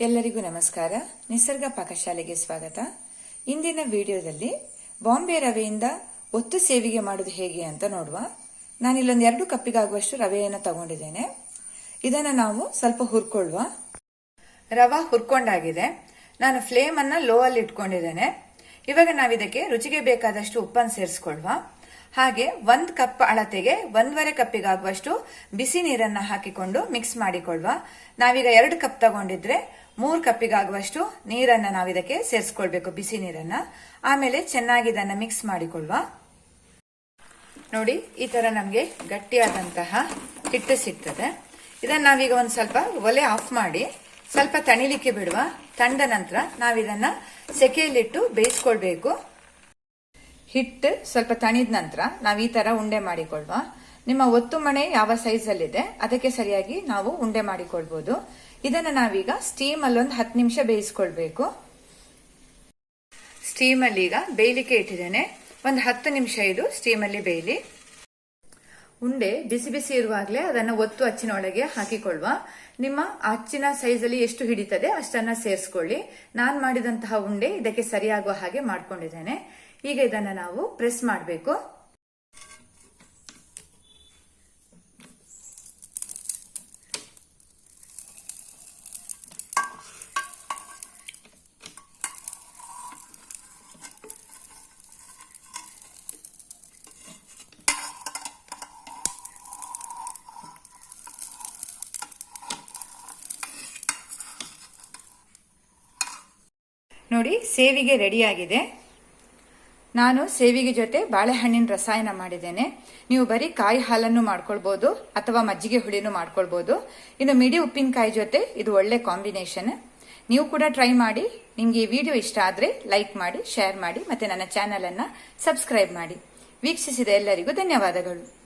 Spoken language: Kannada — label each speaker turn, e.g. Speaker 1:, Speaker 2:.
Speaker 1: ಎಲ್ಲರಿಗೂ ನಮಸ್ಕಾರ. ನಿಸರ್ಗ ಪಾಕಶಾಲೆಗೆ ಸ್ವಾಗತ. ಇಂದಿನ ವಿಡಿಯೋದಲ್ಲಿ ಬಾಂಬೆ ರವೆಯಿಂದ ಒತ್ತು ಸೇವಿಗೆ ಮಾಡೋದು ಹೇಗೆ ಅಂತ ನೋಡುವ. ನಾನಿಲ್ಲೊಂದು ಎರಡು ಕಪ್ಪಿಗಾಗುವಷ್ಟು ರವೆಯನ್ನು ತಗೊಂಡಿದ್ದೇನೆ. ಇದನ್ನು ನಾವು ಸ್ವಲ್ಪ ಹುರ್ಕೊಳ್ಳುವ. ರವ ಹುರ್ಕೊಂಡಾಗಿದೆ. ನಾನು ಫ್ಲೇಮನ್ನು ಲೋ ಅಲ್ಲಿ ಇಟ್ಕೊಂಡಿದ್ದೇನೆ. ಇವಾಗ ನಾವಿದಕ್ಕೆ ರುಚಿಗೆ ಬೇಕಾದಷ್ಟು ಉಪ್ಪನ್ನು ಸೇರಿಸ್ಕೊಳ್ಳುವ. ಹಾಗೆ ಒಂದ್ ಕಪ್ ಅಳತೆಗೆ ಒಂದೂವರೆ ಕಪ್ಪಿಗಾಗುವಷ್ಟು ಬಿಸಿ ನೀರನ್ನ ಹಾಕಿಕೊಂಡು ಮಿಕ್ಸ್ ಮಾಡಿಕೊಳ್ಳುವ. ನಾವೀಗ ಎರಡು ಕಪ್ ತಗೊಂಡಿದ್ರೆ ಮೂರ್ ಕಪ್ಪಿಗಾಗುವಷ್ಟು ನೀರನ್ನ ನಾವಿದಕ್ಕೆ ಸೇರಿಸ್ಕೊಳ್ಬೇಕು, ಬಿಸಿ ನೀರನ್ನ. ಆಮೇಲೆ ಚೆನ್ನಾಗಿ ಇದನ್ನ ಮಿಕ್ಸ್ ಮಾಡಿಕೊಳ್ಳುವ. ನೋಡಿ, ಈ ತರ ನಮಗೆ ಗಟ್ಟಿಯಾದಂತಹ ಹಿಟ್ಟು ಸಿಗ್ತದೆ. ಇದನ್ನ ನಾವೀಗ ಒಂದ್ ಸ್ವಲ್ಪ ಒಲೆ ಆಫ್ ಮಾಡಿ ಸ್ವಲ್ಪ ತಣಿಲಿಕ್ಕೆ ಬಿಡುವ. ತಂಡ ನಂತರ ನಾವಿದನ್ನ ಸೆಕೆಯಲ್ಲಿಟ್ಟು ಬೇಯಿಸ್ಕೊಳ್ಬೇಕು. ಹಿಟ್ಟು ಸ್ವಲ್ಪ ತಣಿದ ನಂತರ ನಾವು ಈ ತರ ಉಂಡೆ ಮಾಡಿಕೊಳ್ಳುವ ನಿಮ್ಮ ಒತ್ತು ಮಣೆ ಯಾವ ಸೈಜಲ್ಲಿದೆ ಅದಕ್ಕೆ ಸರಿಯಾಗಿ ನಾವು ಉಂಡೆ ಮಾಡಿಕೊಳ್ಬಹುದು ಇದನ್ನ ನಾವೀಗ ಸ್ಟೀಮ್ ಒಂದು ಹತ್ತು ನಿಮಿಷ ಬೇಯಿಸ್ಕೊಳ್ಬೇಕು. ಸ್ಟೀಮ್ ಅಲ್ಲಿ ಈಗ ಬೇಯಲಿಕ್ಕೆ ಇಟ್ಟಿದ್ದೇನೆ. ಒಂದು ಹತ್ತು ನಿಮಿಷ ಇದು ಸ್ಟೀಮ್ ಅಲ್ಲಿ ಬೇಯಲಿ. ಉಂಡೆ ಬಿಸಿ ಬಿಸಿ ಇರುವಾಗಲೇ ಅದನ್ನು ಒತ್ತು ಅಚ್ಚಿನ ಒಳಗೆ ಹಾಕಿಕೊಳ್ಳುವ ನಿಮ್ಮ ಅಚ್ಚಿನ ಸೈಜಲ್ಲಿ ಎಷ್ಟು ಹಿಡಿತದೆ ಅಷ್ಟನ್ನ ಸೇರಿಸ್ಕೊಳ್ಳಿ. ನಾನು ಮಾಡಿದಂತಹ ಉಂಡೆ ಇದಕ್ಕೆ ಸರಿಯಾಗುವ ಹಾಗೆ ಮಾಡ್ಕೊಂಡಿದ್ದೇನೆ. ಈಗ ಇದನ್ನ ನಾವು ಪ್ರೆಸ್ ಮಾಡಬೇಕು. ನೋಡಿ ಸೇವಿಗೆ ರೆಡಿಯಾಗಿದೆ ನಾನು ಸೇವಿಗೆ ಜೊತೆ ಬಾಳೆಹಣ್ಣಿನ ರಸಾಯನ ಮಾಡಿದ್ದೇನೆ. ನೀವು ಬರೀ ಕಾಯಿ ಹಾಲನ್ನು ಮಾಡ್ಕೊಳ್ಬಹುದು ಅಥವಾ ಮಜ್ಜಿಗೆ ಹುಳಿನೂ ಮಾಡ್ಕೊಳ್ಬಹುದು ಇನ್ನು ಮಿಡಿ ಉಪ್ಪಿನಕಾಯಿ ಜೊತೆ ಇದು ಒಳ್ಳೆ ಕಾಂಬಿನೇಷನ್. ನೀವು ಕೂಡ ಟ್ರೈ ಮಾಡಿ. ನಿಮ್ಗೆ ಈ ವಿಡಿಯೋ ಇಷ್ಟ ಆದ್ರೆ ಲೈಕ್ ಮಾಡಿ, ಶೇರ್ ಮಾಡಿ, ಮತ್ತೆ ನನ್ನ ಚಾನೆಲ್ ಅನ್ನ ಸಬ್ಸ್ಕ್ರೈಬ್ ಮಾಡಿ. ವೀಕ್ಷಿಸಿದ ಎಲ್ಲರಿಗೂ ಧನ್ಯವಾದಗಳು.